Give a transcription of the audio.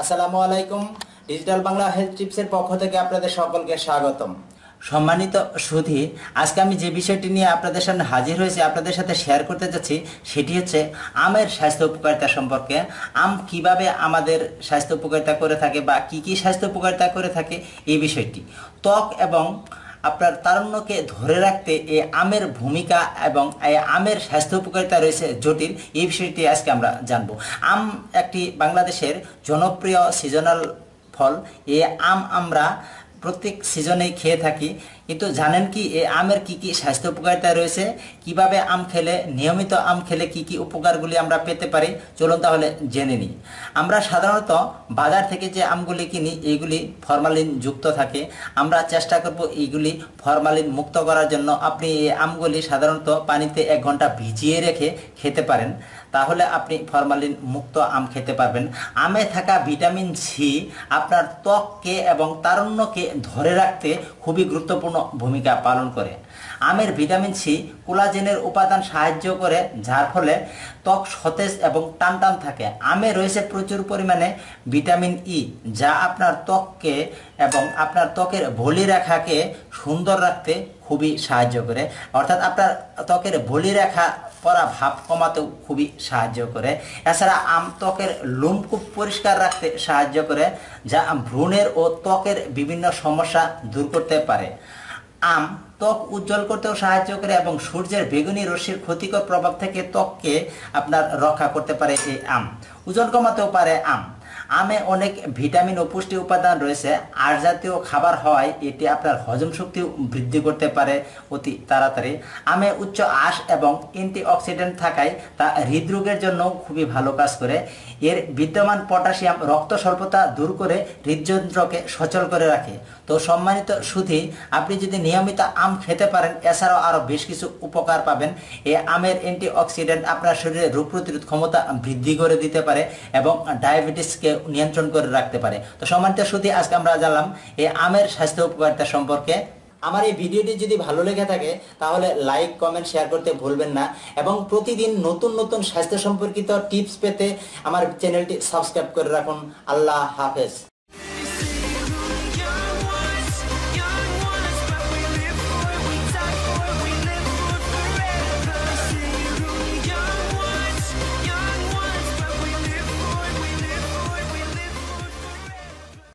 আসসালামু আলাইকুম digital Bangla health টিপসের পক্ষ থেকে আপনাদের সকলকে স্বাগতম। সম্মানিত সুধী, আজকে আমি যে বিষয়টি নিয়ে আপনাদের সামনে হাজির হয়েছি, আপনাদের সাথে শেয়ার করতে যাচ্ছি, সেটি হচ্ছে আমের স্বাস্থ্য উপকারিতা সম্পর্কে। আম কীভাবে আমাদের স্বাস্থ্য উপকারিতা করে থাকে বা কি কি স্বাস্থ্য উপকারিতা করে থাকে এই বিষয়টি। ত্বক এবং আপনার তারুণ্যকে ধরে রাখতে এই আমের ভূমিকা এবং এই আমের স্বাস্থ্য উপকারিতা রয়েছে জটিল, এই বিষয়টি আজকে আমরা জানব। আম একটি বাংলাদেশের জনপ্রিয় সিজনাল ফল। এ আম আমরা প্রত্যেক সিজনেই খেয়ে থাকি। কিন্তু জানেন কি, এই আমের কি কি স্বাস্থ্য উপকারিতা রয়েছে? কীভাবে আম খেলে, নিয়মিত আম খেলে কি কি উপকারগুলি আমরা পেতে পারি? চলুন তাহলে জেনে নিই। আমরা সাধারণত বাজার থেকে যে আমগুলি কিনি, এইগুলি ফরমালিন যুক্ত থাকে। আমরা চেষ্টা করব এইগুলি ফরমালিন মুক্ত করার জন্য। আপনি এই আমগুলি সাধারণত পানিতে এক ঘণ্টা ভিজিয়ে রেখে খেতে পারেন। তাহলে আপনি ফরমালিন মুক্ত আম খেতে পারবেন। আমে থাকা ভিটামিন সি আপনার ত্বককে এবং তারুণ্যকে ধরে রাখতে খুবই গুরুত্বপূর্ণ ভূমিকা পালন করে। আমের ভিটামিন সি কোলাজেনের উপাদান সাহায্য করে, যার ফলে ত্বক সতেজ এবং টান টান থাকে। আমে রয়েছে প্রচুর পরিমাণে ভিটামিন ই, যা আপনার ত্বককে এবং আপনার ত্বকের ভলি রেখাকে সুন্দর রাখতে খুবই সাহায্য করে। অর্থাৎ আপনার ত্বকের ভলি রেখা পরা ভাব কমাতেও খুবই সাহায্য করে। এছাড়া আম ত্বকের লোম খুব পরিষ্কার রাখতে সাহায্য করে, যা ভ্রূণের ও ত্বকের বিভিন্ন সমস্যা দূর করতে পারে। আম, ত্বক উজ্জ্বল করতেও সাহায্য করে এবং সূর্যের বেগুনি রশ্মির ক্ষতিকর প্রভাব থেকে ত্বককে আপনার রক্ষা করতে পারে এই আম। ওজন কমাতেও পারে আম। আমে অনেক ভিটামিন ও পুষ্টি উপাদান রয়েছে, আর জাতীয় খাবার হওয়ায় এটি আপনার হজম শক্তি বৃদ্ধি করতে পারে অতি তাড়াতাড়ি। আমে উচ্চ আঁশ এবং অ্যান্টিঅক্সিডেন্ট থাকায় তা হৃদরোগের জন্য খুবই ভালো কাজ করে। এর বিদ্যমান পটাশিয়াম রক্ত স্বল্পতা দূর করে হৃদযন্ত্রকে সচল করে রাখে। তো সম্মানিত সুধী, আপনি যদি নিয়মিত আম খেতে পারেন, এছাড়াও আরও বেশ কিছু উপকার পাবেন। এই আমের অ্যান্টিঅক্সিডেন্ট আপনার শরীরে রোগ প্রতিরোধ ক্ষমতা বৃদ্ধি করে দিতে পারে এবং ডায়াবেটিসকে নিয়ন্ত্রণ করে রাখতে পারে। তো সম্মানিত শ্রুতি, আজকে আমরা জানলাম এই আমের স্বাস্থ্য উপকারিতা সম্পর্কে। আমার এই ভিডিওটি যদি ভালো লেগে থাকে, তাহলে লাইক, কমেন্ট, শেয়ার করতে ভুলবেন না। এবং প্রতিদিন নতুন নতুন স্বাস্থ্য সম্পর্কিত টিপস পেতে আমার চ্যানেলটি সাবস্ক্রাইব করে রাখুন। আল্লাহ হাফেজ।